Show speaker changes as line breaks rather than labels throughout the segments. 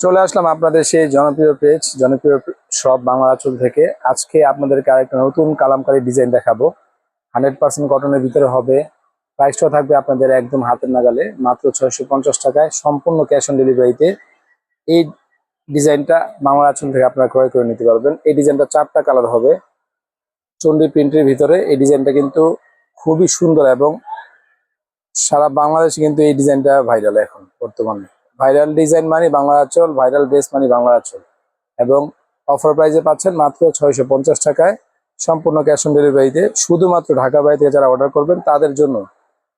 চলে আসলাম আপনাদের সেই জনপ্রিয় পেজ জনপ্রিয় সব বাংলা আঁচল থেকে। আজকে আপনাদেরকে আরেকটা নতুন কালামকারী ডিজাইন দেখাবো। হান্ড্রেড পার্সেন্ট কটনের ভিতরে হবে। প্রাইসটাও থাকবে আপনাদের একদম হাতের নাগালে, মাত্র ছয়শো পঞ্চাশ টাকায়, সম্পূর্ণ ক্যাশ অন ডেলিভারিতে এই ডিজাইনটা বাংলা আঁচল থেকে আপনারা ক্রয় করে নিতে পারবেন। এই ডিজাইনটা চারটা কালার হবে। চন্ডী প্রিন্টের ভিতরে এই ডিজাইনটা কিন্তু খুবই সুন্দর এবং সারা বাংলাদেশে কিন্তু এই ডিজাইনটা ভাইরাল এখন, বর্তমানে। ভাইরাল ডিজাইন মানে বাংলা আঁচল ভাইরাল ড্রেস মানে বাংলা আঁচল এবং অফার প্রাইসে পাচ্ছেন মাত্র ছয়শো পঞ্চাশ টাকায় সম্পূর্ণ ক্যাশ অন ডেলিভারিতে শুধুমাত্র ঢাকা বাড়ি থেকে যারা অর্ডার করবেন, তাদের জন্য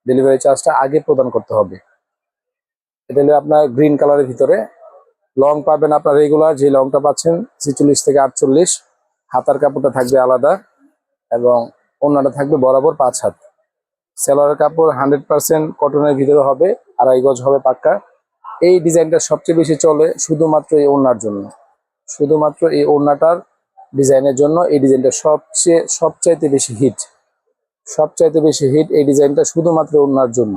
ডেলিভারি চার্জটা আগে প্রদান করতে হবে। এটা হলো আপনার গ্রিন কালারের ভিতরে। লং পাবেন আপনার রেগুলার যে লংটা পাচ্ছেন, ছিচল্লিশ থেকে আটচল্লিশ। হাতার কাপড়টা থাকবে আলাদা এবং অন্যটা থাকবে বরাবর পাঁচ হাত। সেলোয়ার কাপড় হান্ড্রেড পার্সেন্ট কটনের ভিতরে হবে, আড়াই গজ হবে পাক্কা। এই ডিজাইনটা সবচেয়ে বেশি চলে শুধুমাত্র এই ওড়নার জন্য। শুধুমাত্র এই ওড়নাটার ডিজাইনের জন্য এই ডিজাইনটা সবচেয়ে, সবচাইতে বেশি হিট সবচাইতে বেশি হিট এই ডিজাইনটা শুধুমাত্র ওড়নার জন্য।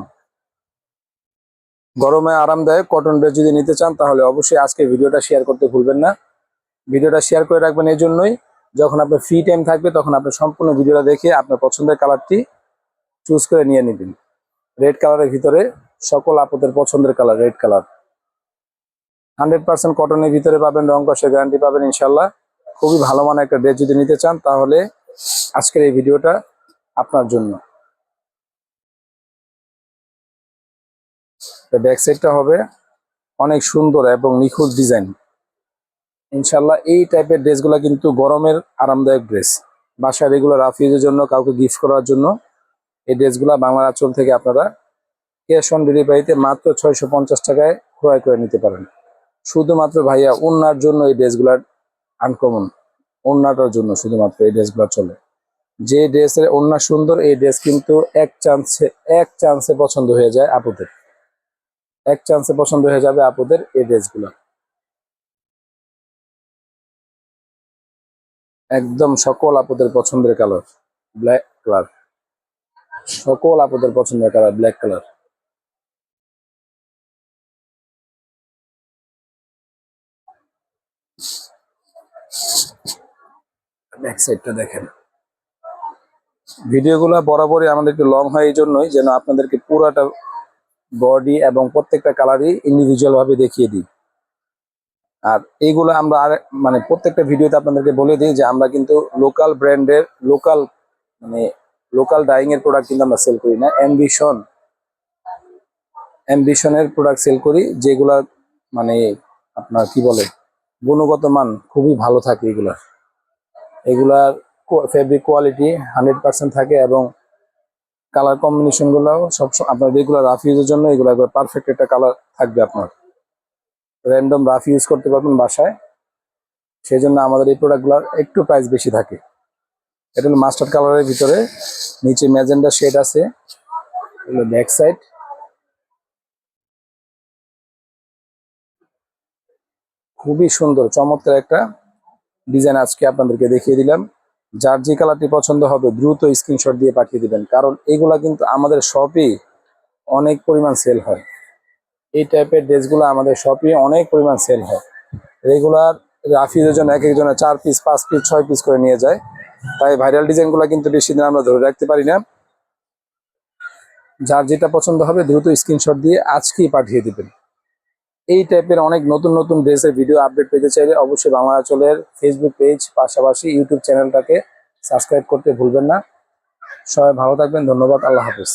গরমে আরামদায়ক কটন ড্রেস যদি নিতে চান, তাহলে অবশ্যই আজকে ভিডিওটা শেয়ার করতে ভুলবেন না। ভিডিওটা শেয়ার করে রাখবেন এই জন্যই, যখন আপনার ফ্রি টাইম থাকবে, তখন আপনার সম্পূর্ণ ভিডিওটা দেখে আপনার পছন্দের কালারটি চুজ করে নিয়ে নেবেন। রেড কালারের ভিতরে সকল আপদের পছন্দের colour red colour hundred percent কটনের ভিতরে পাবেন রং কষের গ্যারান্টি পাবেন ইনশাল্লাহ খুবই ভালো মানের একটা ড্রেস যদি নিতে চান, তাহলে আজকের এই ভিডিওটা আপনার জন্য। ব্যাক সাইডটা হবে অনেক সুন্দর এবং নিখুঁত ডিজাইন ইনশাল্লাহ এই টাইপের ড্রেসগুলো কিন্তু গরমের আরামদায়ক ড্রেস বাসায় রেগুলার রাফিউজের জন্য, কাউকে গিফট করার জন্য এই ড্রেসগুলা বাংলা আঁচল থেকে আপনারা ক্যাশ অন ডেলিভারিতে মাত্র ছয়শো পঞ্চাশ টাকায় ক্রয় করে নিতে পারেন। শুধুমাত্র ভাইয়া ওনার জন্য এই ড্রেসগুলার আনকমন ওনাটার জন্য শুধুমাত্র এই ড্রেসগুলো চলে। যে ড্রেসের ওন্না সুন্দর, এই ড্রেস কিন্তু এক চান্সে এক চান্সে পছন্দ হয়ে যায় আপুদের। এক চান্সে পছন্দ হয়ে যাবে আপুদের এই ড্রেসগুলো। একদম সকল আপুদের পছন্দের কালার ব্ল্যাক কালার সকল আপুদের পছন্দের কালার ব্ল্যাক কালার ব্যাক সাইডটা দেখেন। ভিডিওগুলো বরাবরই আমাদের একটু লং হয় এই জন্যই যেন আপনাদেরকে পুরাটা বডি এবং প্রত্যেকটা কালারই ইন্ডিভিজুয়াল ভাবে দেখিয়ে দিই। আর এইগুলো আমরা আর মানে প্রত্যেকটা ভিডিওতে আপনাদেরকে বলে দিই যে আমরা কিন্তু লোকাল ব্র্যান্ডের লোকাল মানে লোকাল ডাইং এর প্রোডাক্ট কিন্তু আমরা সেল করি না। অ্যাম্বিশন অ্যাম্বিশনের প্রোডাক্ট সেল করি যেগুলা মানে আপনার কি বলে, গুণগত মান খুবই ভালো থাকে এগুলার। এগুলার ফেব্রিক কোয়ালিটি হান্ড্রেড পার্সেন্ট থাকে এবং কালার কম্বিনেশন গুলাও সব আপনার রেগুলার রাফ ইউজের জন্য এগুলো একবার পারফেক্ট একটা কালার থাকবে আপনার। র্যান্ডম রাফ ইউজ করতে পারবেন বাসায়। সেই জন্য আমাদের এই প্রোডাক্টগুলোর একটু প্রাইস বেশি থাকে। এটা হলো মাস্টার্ড কালারের ভিতরে, নিচে ম্যাজেন্ডা শেড আছে। এগুলো ব্যাক সাইড খুবই সুন্দর, চমৎকার একটা ডিজাইন আজকে আপনাদেরকে দেখিয়ে দিলাম। যার যে কালারটি পছন্দ হবে, দ্রুত স্ক্রিনশট দিয়ে পাঠিয়ে দিবেন। কারণ এগুলা কিন্তু আমাদের শপে অনেক পরিমাণ সেল হয়। এই টাইপের ড্রেসগুলো আমাদের শপে অনেক পরিমাণ সেল হয়। রেগুলার রাফিজের জন্য এক একজনের চার পিস পাঁচ পিস ছয় পিস করে নিয়ে যায়। তাই ভাইরাল ডিজাইনগুলো কিন্তু বেশি দিন আমরা ধরে রাখতে পারি না। যার যেটা পছন্দ হবে, দ্রুত স্ক্রিনশট দিয়ে আজকেই পাঠিয়ে দিবেন। এই টাইপের অনেক নতুন নতুন ড্রেসের ভিডিও আপডেট পেতে চাইলে অবশ্যই বাংলা চলের ফেসবুক পেজ পাশাপাশি ইউটিউব চ্যানেলটাকে সাবস্ক্রাইব করতে ভুলবেন না। সবাই ভালো থাকবেন, ধন্যবাদ, আল্লাহ হাফিজ।